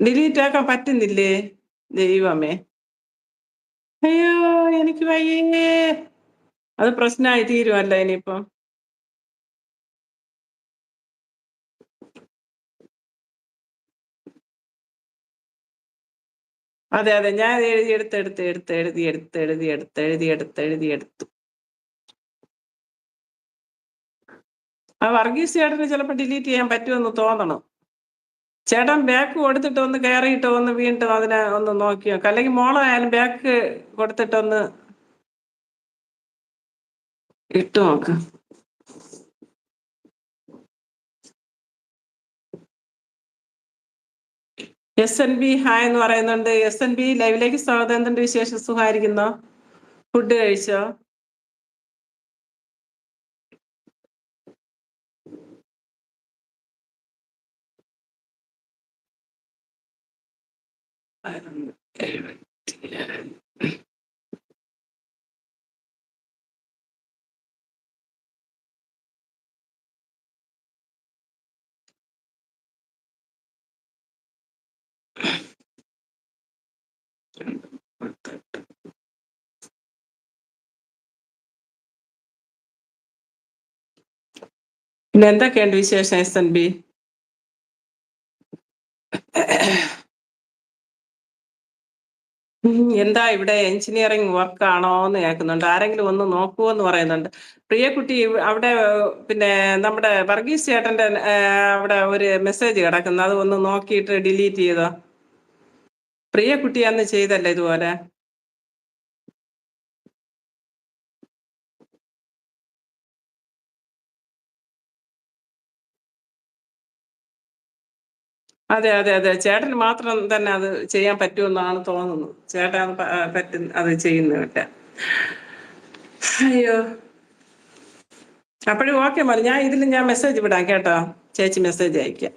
Delete ആക്കാൻ പറ്റുന്നില്ലേ ദൈവമേ? അയ്യോ എനിക്ക് വയ്യേ. അത് പ്രശ്നമായി തീരുമല്ല ഇനിയിപ്പം. അതെ അതെ. ഞാൻ എഴുതി എടുത്ത് എടുത്ത് എടുത്ത് എഴുതി എടുത്ത് എഴുതി എടുത്ത് എഴുതി എടുത്ത് എഴുതി എടുത്തു. ആ വർഗീസ് ചേട്ടന് ചിലപ്പോൾ ഡിലീറ്റ് ചെയ്യാൻ പറ്റുമെന്ന് തോന്നണം. ചേട്ടൻ ബാക്ക് കൊടുത്തിട്ട് ഒന്ന് കയറിയിട്ട് ഒന്ന് വീണ്ടും അതിനെ ഒന്ന് നോക്കിയോ നോക്കാം. അല്ലെങ്കിൽ മോളായാലും ബാക്ക് കൊടുത്തിട്ടൊന്ന് ഇട്ട് നോക്ക്. എസ് എൻ ബി ഹായ് എന്ന് പറയുന്നുണ്ട്. എസ് എൻ ബി ലൈവിലേക്ക് സ്വാഗതം. എന്തുണ്ട് വിശേഷം? സുഖമായിരിക്കുന്നോ? ഫുഡ് കഴിച്ചോ? പിന്നെ എന്തൊക്കെയുണ്ട് വിശേഷം എസ് എൻ ബി എന്താ ഇവിടെ എഞ്ചിനീയറിംഗ് വർക്ക് ആണോ എന്ന് കേൾക്കുന്നുണ്ട്. ആരെങ്കിലും ഒന്ന് നോക്കുമോ എന്ന് പറയുന്നുണ്ട്. പ്രിയക്കുട്ടി അവിടെ പിന്നെ നമ്മുടെ വർഗീസ് ചേട്ടന്റെ അവിടെ ഒരു മെസ്സേജ് കിടക്കുന്നു. അത് ഒന്ന് നോക്കിയിട്ട് ഡിലീറ്റ് ചെയ്തോ. പ്രിയക്കുട്ടി അന്ന് ചെയ്തല്ലേ ഇതുപോലെ? അതെ അതെ അതെ. ചേട്ടന് മാത്രം തന്നെ അത് ചെയ്യാൻ പറ്റുമെന്നാണ് തോന്നുന്നത് ചേട്ടൻ പറ്റുന്ന അത് ചെയ്യുന്നില്ല അയ്യോ. അപ്പോഴും ഓക്കെ മതി. ഞാൻ ഇതിൽ ഞാൻ മെസ്സേജ് വിടാം കേട്ടോ. ചേച്ചി മെസ്സേജ് അയക്കാം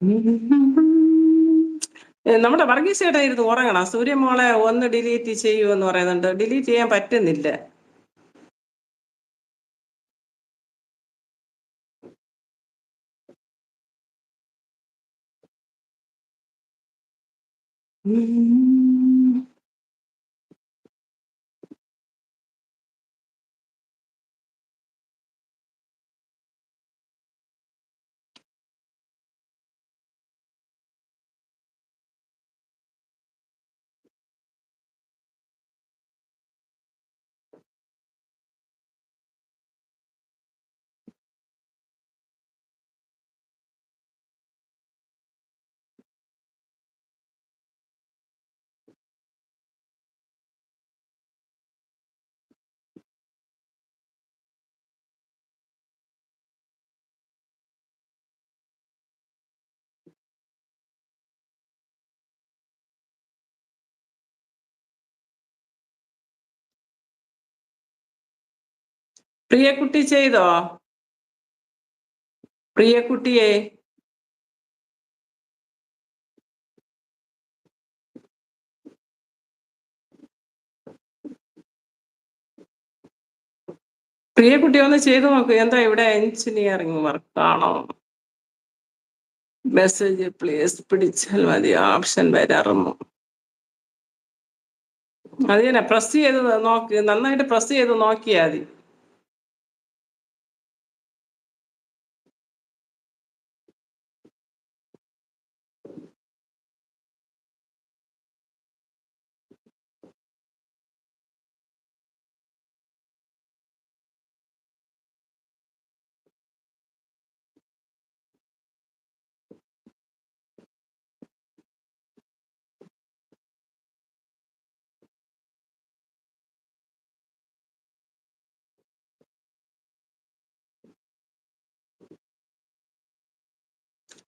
നമ്മുടെ വർഗീസ് ചേട്ടൻ ഇരുന്ന് ഉറങ്ങണം. സൂര്യമോളെ ഒന്ന് ഡിലീറ്റ് ചെയ്യൂ എന്ന് പറയുന്നുണ്ട്. ഡിലീറ്റ് ചെയ്യാൻ പറ്റുന്നില്ല. പ്രിയക്കുട്ടി ചെയ്തോ? പ്രിയക്കുട്ടിയെ? പ്രിയക്കുട്ടി ഒന്ന് ചെയ്തു നോക്കൂ. എന്താ ഇവിടെ എഞ്ചിനീയറിംഗ് വർക്കാണോ? മെസ്സേജ് പ്ലീസ് പിടിച്ചാൽ മതി. ഓപ്ഷൻ വരാറുമോ അത് തന്നെ. പ്രസ് ചെയ്ത് നോക്കി. നന്നായിട്ട് പ്രസ് ചെയ്ത് നോക്കിയാൽ മതി.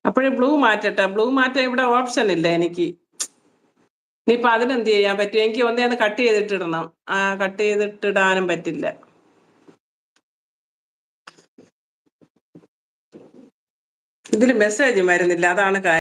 അപ്പോഴേ ബ്ലൂ മാറ്റട്ടെ. ബ്ലൂ മാറ്റാൻ ഇവിടെ ഓപ്ഷൻ ഇല്ല എനിക്ക്. ഇനിയിപ്പൊ അതിനെന്ത് ചെയ്യാൻ പറ്റും? എനിക്ക് ഒന്നേ ഒന്നേന്ന് കട്ട് ചെയ്തിട്ടിടണം. ആ കട്ട് ചെയ്തിട്ടിടാനും പറ്റില്ല. ഇതിൽ മെസ്സേജും വരുന്നില്ല. അതാണ് കാര്യം